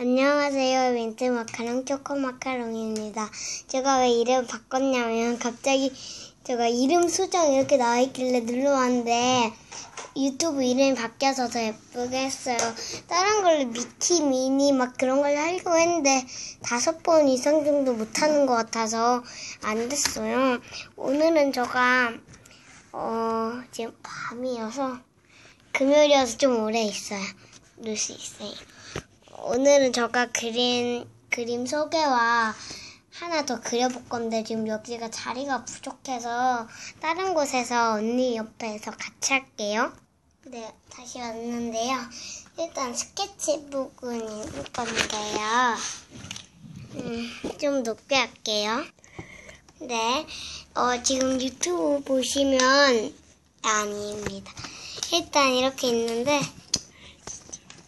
안녕하세요. 민트 마카롱 초코 마카롱입니다. 제가 왜 이름 바꿨냐면 갑자기 제가 이름 수정 이렇게 나와 있길래 눌러왔는데 유튜브 이름이 바뀌어서 더 예쁘게 했어요. 다른 걸로 미키, 미니 막 그런 걸 하려고 했는데 다섯 번 이상 정도 못 하는 것 같아서 안 됐어요. 오늘은 제가 어 지금 밤이어서 금요일이어서 좀 오래 있어요. 놀 수 있어요. 오늘은 제가 그린 그림 소개와 하나 더 그려볼 건데 지금 여기가 자리가 부족해서 다른 곳에서 언니 옆에서 같이 할게요. 네, 다시 왔는데요. 일단 스케치북은 읽을 건데요. 음, 좀 높게 할게요. 네, 어, 지금 유튜브 보시면 아닙니다. 일단 이렇게 있는데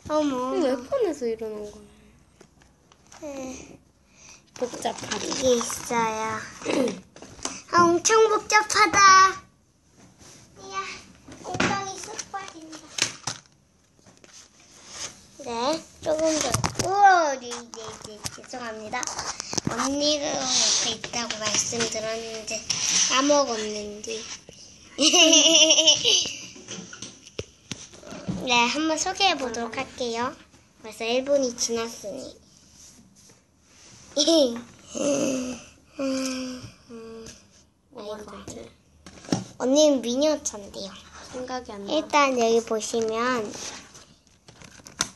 어머. 왜 폰에서 이러는 거야? 네. 복잡하게. 이게 있어요. 아, 엄청 복잡하다. 이야, 엉덩이 쑥 빠진다. 네, 조금 더. 우와, 네, 네, 네, 죄송합니다. 언니가 옆에 있다고 말씀드렸는데 까먹었는데. 네, 한번 소개해 보도록 할게요. 벌써 1분이 지났으니. 언니는 미니어처인데요. 생각이 안 나. 일단 여기 보시면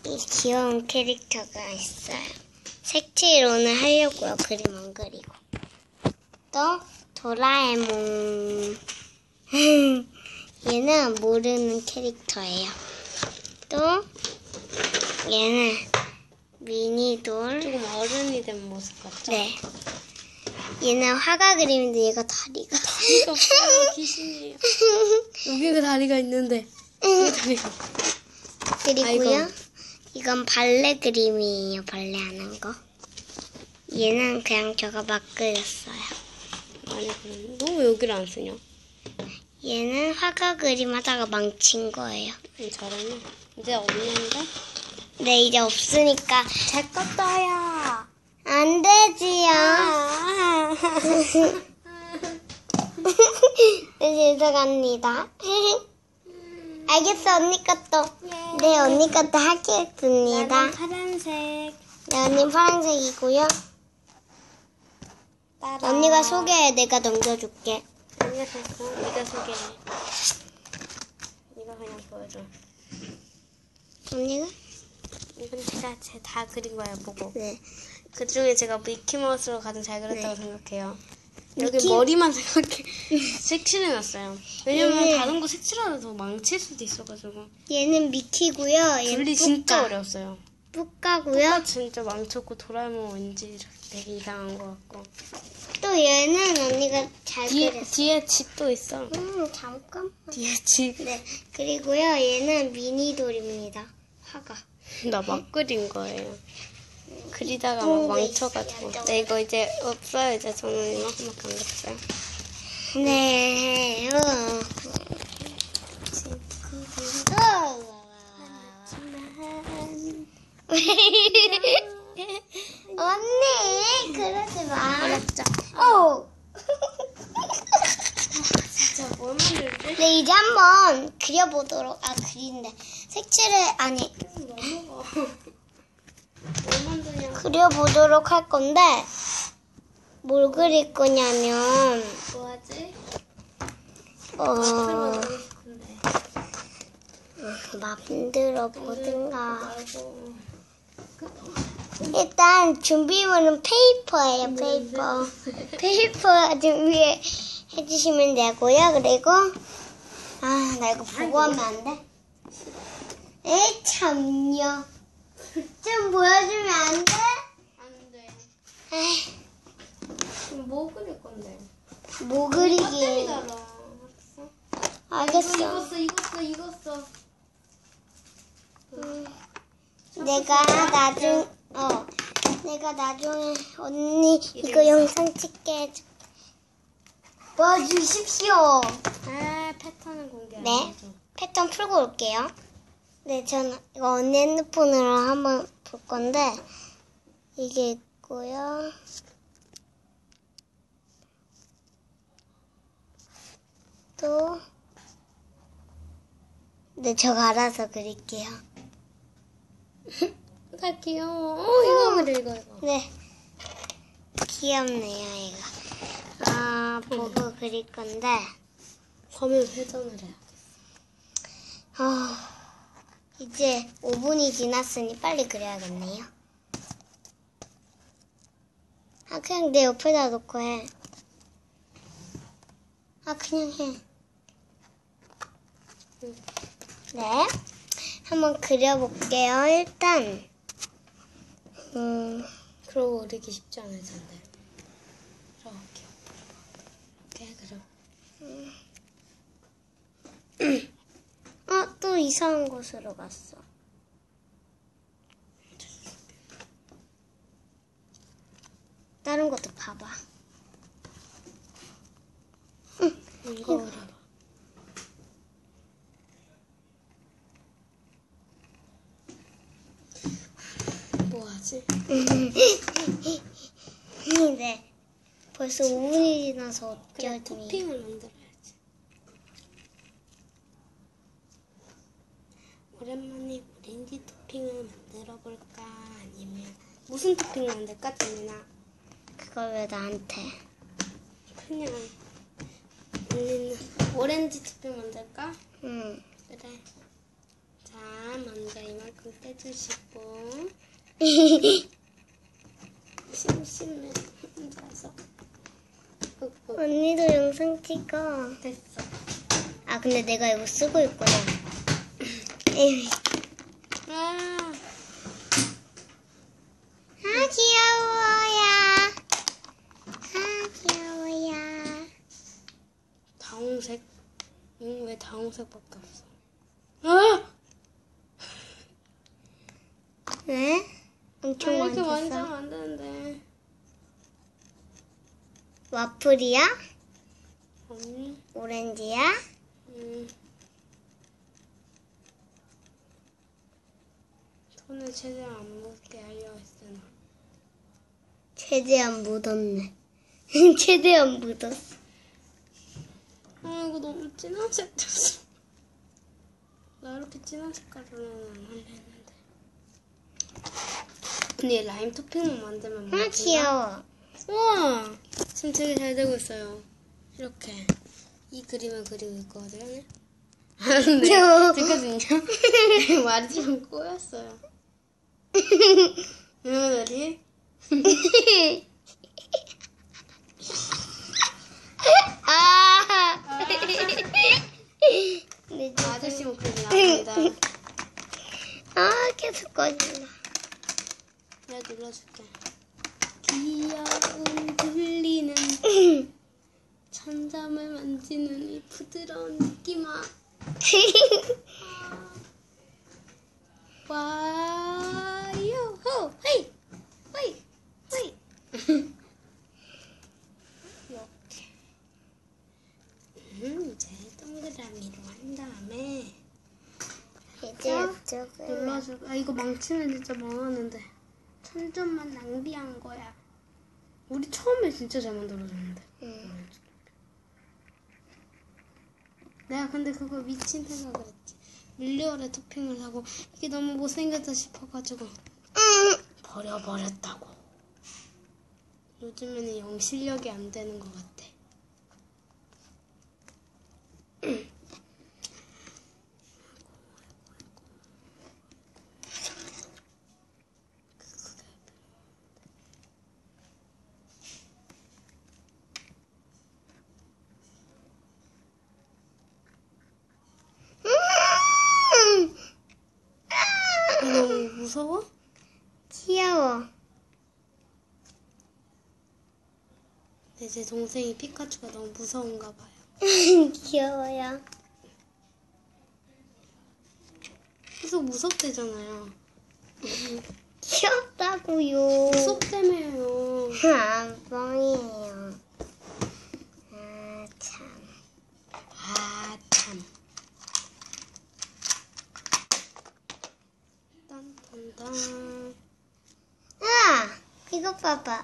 이 귀여운 캐릭터가 있어요. 색칠 오늘 하려고요. 그림 안 그리고. 또 도라에몽. 얘는 모르는 캐릭터예요. 또 얘는 미니돌. 조금 어른이 된 모습 같죠? 네. 얘는 화가 그림인데 얘가 다리가. 없어요. 귀신이에요. 여기가 다리가 있는데. 여기 다리가. 그리고요. 이건 발레 그림이에요. 발레 하는 거. 얘는 그냥 저가 막 그렸어요. 아니, 그럼 너왜 여기를 안 쓰냐? 얘는 화가 그림 하다가 망친 거예요. 응, 잘하네. 이제 없는데? 네, 이제 없으니까 제 것도야. 안 되지요. 네, 죄송합니다. 알겠어, 언니 것도. 네, 언니 것도 하겠습니다. 파란색. 네, 언니 파란색이고요. 따라. 언니가 소개해, 내가 넘겨줄게. 언니가 됐어. 네가 소개해. 네가 그냥 보여줘. 언니가? 이건 제가 제 다 그린 거예요, 보고. 네. 그 중에 제가 미키마우스로 가장 잘 그렸다고 생각해요. 여기 미키- 머리만 생각해 색칠해놨어요. 왜냐면 네. 다른 거 색칠하다 더 망칠 수도 있어가지고. 얘는 미키고요. 얘는 둘이 진짜 뿌까. 어려웠어요. 뿌까고요. 가 진짜 망쳤고 도라에몽 왠지 되게 이상한 것 같고. 또 얘는 언니가 잘 뒤에 그렸어. 뒤에 집도 있어. 음, 잠깐. 뒤에 집. 네. 그리고요, 얘는 미니 돌입니다. 화가. 나 막 그린 거예요. 그리다가 막 망쳐가지고. 네 이거 이제 없어요. 이제 저는 이만큼밖에 안 됐어요. 네. 어. 언니, 그러지 마. 어렵죠? 어. 진짜 뭘 만들지? 네, 이제 한번 그려보도록, 아, 그린데. 색칠을, 아니? 그려보도록 할 건데, 뭘 그릴 거냐면, 뭐하지? 어, 근데 만들어 보든가. 일단 준비물은 페이퍼예요, 페이퍼. 페이퍼 준비해 주시면 되고요. 그리고 아, 나 이거 보고 하면 안 돼? 에이, 참요. 좀 보여주면 안 돼? 안 돼. 에이, 그럼 뭐 그릴 건데? 뭐 그리기. 껍데기잖아. 알겠어. 이거 익었어, 익었어. 음, 내가 나중, 어, 내가 나중에 언니 이거 영상 찍게 해줄게. 보여주십시오. 아, 패턴을 공개 안 네. 패턴 풀고 올게요. 네, 저는 이거 언니 핸드폰으로 한번 볼 건데 이게 있고요. 또 네, 제가 알아서 그릴게요. 다 귀여워. 어, 이거 그래, 이거, 이거. 네. 귀엽네요, 이거. 아, 보고 그릴 건데, 화면 회전을 해야 아, 이제 5분이 지났으니 빨리 그려야겠네요. 아, 그냥 내 옆에다 놓고 해. 아, 그냥 해. 응. 네. 한번 그려볼게요. 일단, 음, 그러고 그리기 쉽지 않을 텐데. 이렇게. 이렇게 그려. 어, 또 이상한 곳으로 갔어. 다른 것도 봐봐. 이거 그려봐. 뭐하지? 네. 벌써 5분이 지나서 그냥 어쩌니. 토핑을 만들어야지. 오랜만에 오렌지 토핑을 만들어 볼까? 아니면 무슨 토핑 만들까, 재민아? 그걸 왜 나한테? 그냥 언니는 오렌지 토핑 만들까? 응. 그래. 자, 먼저 이만큼 떼주시고 심심해 혼자서. 어, 어, 언니도 영상 찍어. 됐어. 아, 근데 내가 이거 쓰고 있구나. 에이. 아, 아, 귀여워야. 아, 귀여워야. 다홍색. 응, 왜 다홍색밖에 없어? 아! 네? 아, 엄청 이렇게 많이 완전 줬어. 안 되는데. 와플이야? 언니, 오렌지야? 음. 손을 최대한 안 묻게 하려고 했으나. 최대한 묻었네. 최대한 묻었어. 아, 이거 너무 진한 색 됐어. 나 이렇게 진한 색깔로는 안 할래 했는데. 언니 라임 토핑만 만들면 아? 귀여워. 우와! 지금 되게 잘 되고 있어요. 이렇게. 이 그림을 그리고 있거든요. 아, 네. 됐거든요. 말이 좀 꼬였어요. 오늘이 아! 네, 저- 아저씨 목소리 나옵니다. 아, 계속 꺼진다. 내가 눌러줄게. 귀여운 들리는 천잠을 만지는 이 부드러운 느낌아. 와요 호 헤이 헤이 헤이 이렇게 음 이제 동그라미로 한 다음에 이제 이쪽을. 눌러주고 아 이거 망치면 진짜 망하는데. 천점만 낭비한 거야. 우리 처음에 진짜 잘 만들어줬는데. 응. 내가 근데 그거 미친 생각을 했지. 밀리얼에 토핑을 하고 이게 너무 못생겼다 싶어가지고 응. 버려버렸다고. 요즘에는 영 실력이 안 되는 것 같아 음. 너 무 무서워? 귀여워. 네, 제 동생이 피카츄가 너무 무서운가 봐요 귀여워요. 계속 무섭대잖아요 귀엽다고요. 뻥이에요. 아, 참. 아 참. 이거 봐봐.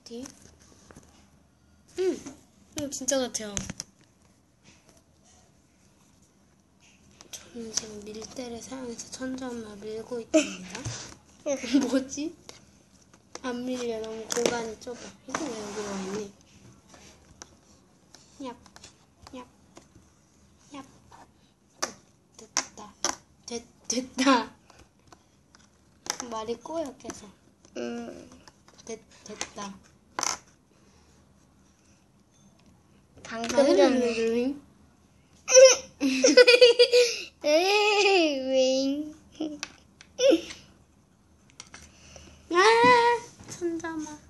어디? 음, 음 진짜 같아요. 저는 지금 밀대를 사용해서 천장을 밀고 있답니다. 뭐지? 안 밀려 너무 공간이 좁아. 이거 왜 여기로 와 있니? 얍, 얍, 얍. 됐, 됐다. 됐, 됐다. 말이 꼬여 계속. 음, 됐, 됐다. 방금 음. 음, 윙. 아, 천자마.